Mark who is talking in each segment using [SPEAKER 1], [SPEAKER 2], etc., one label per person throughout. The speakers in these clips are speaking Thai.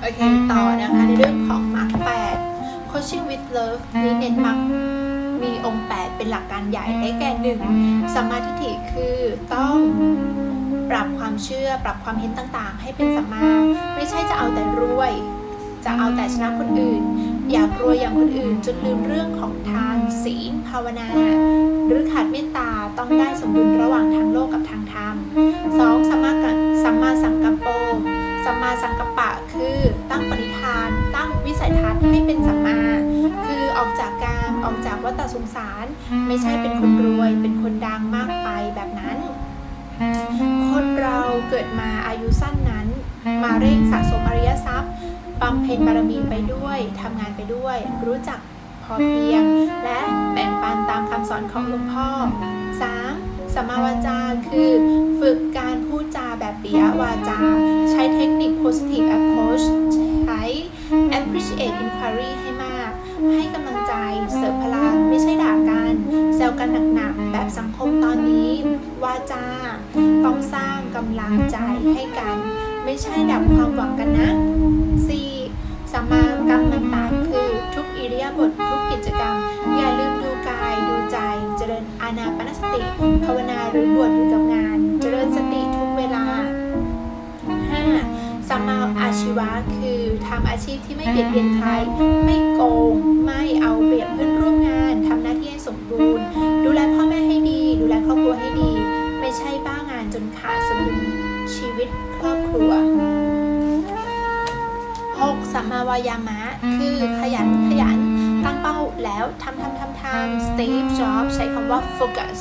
[SPEAKER 1] โอเค ต่อนะคะในเรื่องของมาร์ก8 coaching with love นี่เน้นมาร์กมีองค์ 8 เป็นหลักการใหญ่ได้แก่หนึ่งสัมมาทิฏฐิคือต้องปรับความเชื่อ ปรับความเห็นต่างๆ ให้เป็นสัมมา ไม่ใช่จะเอาแต่รวย จะเอาแต่ชนะคนอื่น อยากรวยอย่างคนอื่น จนลืมเรื่องของทานศีลภาวนา หรือขาดเมตตาต้องได้สมดุลระหว่างทางโลกกับ เป็นสัมมา คือออกจากกามออกจากวัฏสงสาร ไม่ใช่เป็นคนรวย เป็นคนดังมากไปแบบนั้น คนเราเกิดมาอายุสั้นนั้น มาเร่งสะสมอริยทรัพย์บำเพ็ญบารมีไปด้วยทำงานไปด้วย รู้จักพอเพียง และแบ่งปันตามคำสอนของหลวงพ่อ 3. สมมาวาจาคือ ฝึกการพูดจาแบบปิยวาจา ใช้เทคนิค positive approach appreciate inquiry ให้มาก ให้กำลังใจ เสริมพลัง ไม่ใช่ด่ากัน แซวกันหนักๆ แบบสังคมตอนนี้ วาจา ต้องสร้างกำลังใจให้กัน ไม่ใช่ดับความหวังกันนะ 4. สัมมากรรมันตะคือทุกอิริยาบถทุกกิจกรรม อย่าลืมดูกายดูใจ เจริญอานาปนสติ ภาวนาหรือบวชอยู่กับ อาชีวะคือทำอาชีพที่ไม่เบียดเบียนใคร ไม่โกง ไม่เอาเปรียบเพื่อนร่วมงานทำหน้าที่ให้สมบูรณ์ ดูแลพ่อแม่ให้ดี ดูแลครอบครัวให้ดี ไม่ใช่บ้างานจนขาดสมดุลชีวิตครอบครัว 6. สัมมาวายามะ คือขยันขยันตั้งเป้าแล้วทำทำทำทำ Steve Jobs ใช้คำว่า focus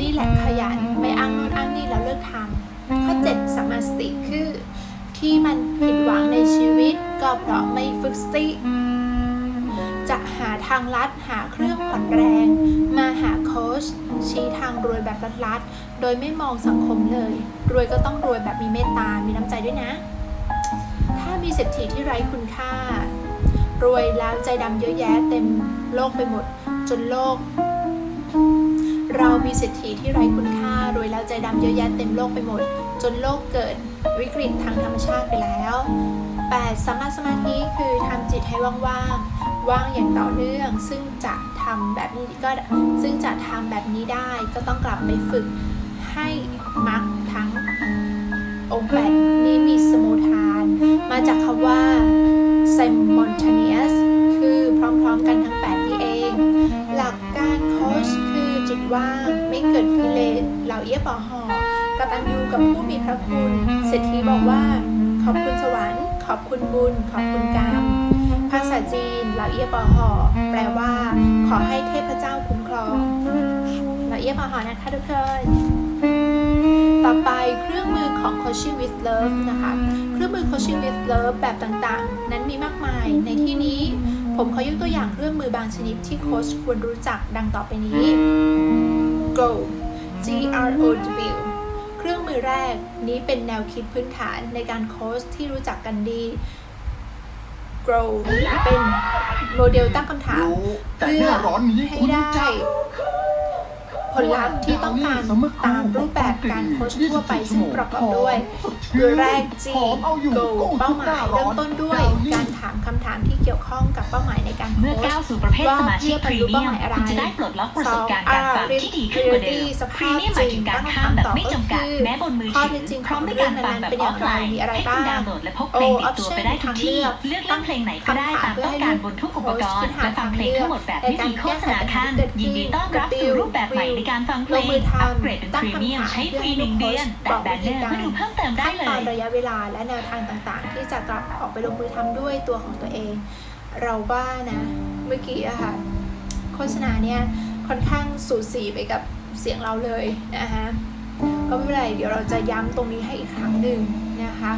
[SPEAKER 1] นี่แหละขยัน ไม่อ้างนู่นอ้างนี่แล้วเลิกทำข้อ 7 สัมมาสติคือ ที่มันผิดหวังในชีวิต ก็เพราะไม่ฝึกสติ จะหาทางลัดหาเครื่องผ่อนแรง มาหาโค้ชชี้ทางรวยแบบลัดๆ โดยไม่มองสังคมเลย รวยก็ต้องรวยแบบมีเมตตา มีน้ำใจด้วยนะ ถ้ามีเศรษฐีที่ไร้คุณค่า รวยแล้วใจดำเยอะแยะเต็มโลกไปหมด จนโลก เรามีเศรษฐีที่ไร้คุณค่า แล้วใจดำเยอะแยะเต็มโลกไปหมด จนโลกเกิดวิกฤตทางธรรมชาติไปแล้ว 8. สัมมาสมาธิคือทำจิตให้ว่างๆ ว่างอย่างต่อเนื่อง ซึ่งจะทำแบบนี้ก็ซึ่งจะทำแบบนี้ได้ก็ต้องกลับไปฝึกให้มักทั้งองค์แปดนี้มีสมุทาน มาจากคำว่า simultaneous เหล่าเอี้ยปอหอกตัญญูกับผู้มีพระคุณเศรษฐีบอกว่า ขอบคุณสวรรค์ ขอบคุณบุญ ขอบคุณกรรม ภาษาจีนเหล่าเอี้ยปอหอแปลว่า ขอให้เทพเจ้าคุ้มครองเหล่าเอี้ยปอหอนะคะทุกคนต่อไปเครื่องมือของ Coaching with Love นะคะ เครื่องมือ Coaching with Love แบบต่างๆ นั้นมีมากมาย ในที่นี้ผมขอยกตัวอย่างเครื่องมือบางชนิดที่โค้ชควรรู้จักดังต่อไปนี้ Go G R O W เครื่องมือแรกนี้เป็นแนวคิดพื้นฐานในการโค้ชที่รู้จักกันดี Grow เป็นโมเดลตั้งคำถาม
[SPEAKER 2] รู้แต่
[SPEAKER 1] เพื่
[SPEAKER 2] ห
[SPEAKER 1] อ
[SPEAKER 2] น้าร้อนนี้
[SPEAKER 1] ให้
[SPEAKER 2] คุณ
[SPEAKER 1] ได้
[SPEAKER 2] จะ
[SPEAKER 1] ผลลัพธ์ที่ต้องการตามรูปแบบการโค้ชทั่วไปซึ่งประกอบด้วยตัวแรก G Go เป้าหมายเริ่มต้นด้วย การถามคำถามที่เกี่ยวข้องกับเป้าหมายในการโค้
[SPEAKER 3] เมื่อ
[SPEAKER 1] ช
[SPEAKER 3] ก้าวสู่ประเภท
[SPEAKER 1] ว่า
[SPEAKER 3] สมาชิก
[SPEAKER 1] เพื่
[SPEAKER 3] พ
[SPEAKER 1] อรรลุ
[SPEAKER 3] รีเมี
[SPEAKER 1] เป้ายห
[SPEAKER 3] ม
[SPEAKER 1] มายอะไร
[SPEAKER 3] คุณจะได้ปลดล็อกประสบการณ์การฟังที่ดีขึ้นกว่าเดิม
[SPEAKER 1] ส
[SPEAKER 3] พรี
[SPEAKER 1] ภาพ
[SPEAKER 3] เมียมห
[SPEAKER 1] จ
[SPEAKER 3] มาย
[SPEAKER 1] ริ
[SPEAKER 3] ถึ
[SPEAKER 1] ง
[SPEAKER 3] งกา
[SPEAKER 1] ตั้
[SPEAKER 3] รงข้าม
[SPEAKER 1] คำ
[SPEAKER 3] แบ
[SPEAKER 1] ถาม
[SPEAKER 3] บ
[SPEAKER 1] ต่อ
[SPEAKER 3] ไม่
[SPEAKER 1] ก็
[SPEAKER 3] จำกัด
[SPEAKER 1] คือ
[SPEAKER 3] แม้บนมือ
[SPEAKER 1] ข้อ
[SPEAKER 3] ถื
[SPEAKER 1] เท็จจริง
[SPEAKER 3] พร้อม
[SPEAKER 1] ของ
[SPEAKER 3] ด้วย
[SPEAKER 1] เรื่
[SPEAKER 3] กา
[SPEAKER 1] อง
[SPEAKER 3] รฟัง
[SPEAKER 1] นั้น
[SPEAKER 3] แบบ
[SPEAKER 1] เป็น
[SPEAKER 3] อ
[SPEAKER 1] อ
[SPEAKER 3] อย่างฟ
[SPEAKER 1] ไร
[SPEAKER 3] ไลน์
[SPEAKER 1] มีอะไร
[SPEAKER 3] ให้คุ
[SPEAKER 1] บ้า
[SPEAKER 3] ณ
[SPEAKER 1] ง
[SPEAKER 3] ดาวน์โหลดและพกเพลงติดตัวไปได้ทุกที่เลือกเล่นเพลงไหนก็ได้ตามต้องการบนทุกอุปกรณ์และฟังเพลงทั้งหมดแบบไม่มีโฆษณาขั้นยินดีต้อนรับสู่รูปแบบใหม่ในการฟังเพลงอัปเกรดเป็นพรีเมียมใช้ฟรีหนึ่งเดือนแต่แบนเนอร์เพื่อดูเพิ่มเติมได้
[SPEAKER 1] ขั้น
[SPEAKER 3] เล
[SPEAKER 1] ตอน
[SPEAKER 3] ย
[SPEAKER 1] ระยะเวลาและแนวทางต่างๆ ที่จะกลับออกไปลงมือทำด้วยตัวของตัวเอง เราว่านะ เมื่อกี้อะค่ะโฆษณาเนี่ยค่อนข้างสูสีไปกับเสียงเราเลยนะคะก็ไม่เป็นไรเดี๋ยวเราจะย้ำตรงนี้ให้อีกครั้งหนึ่งนะคะ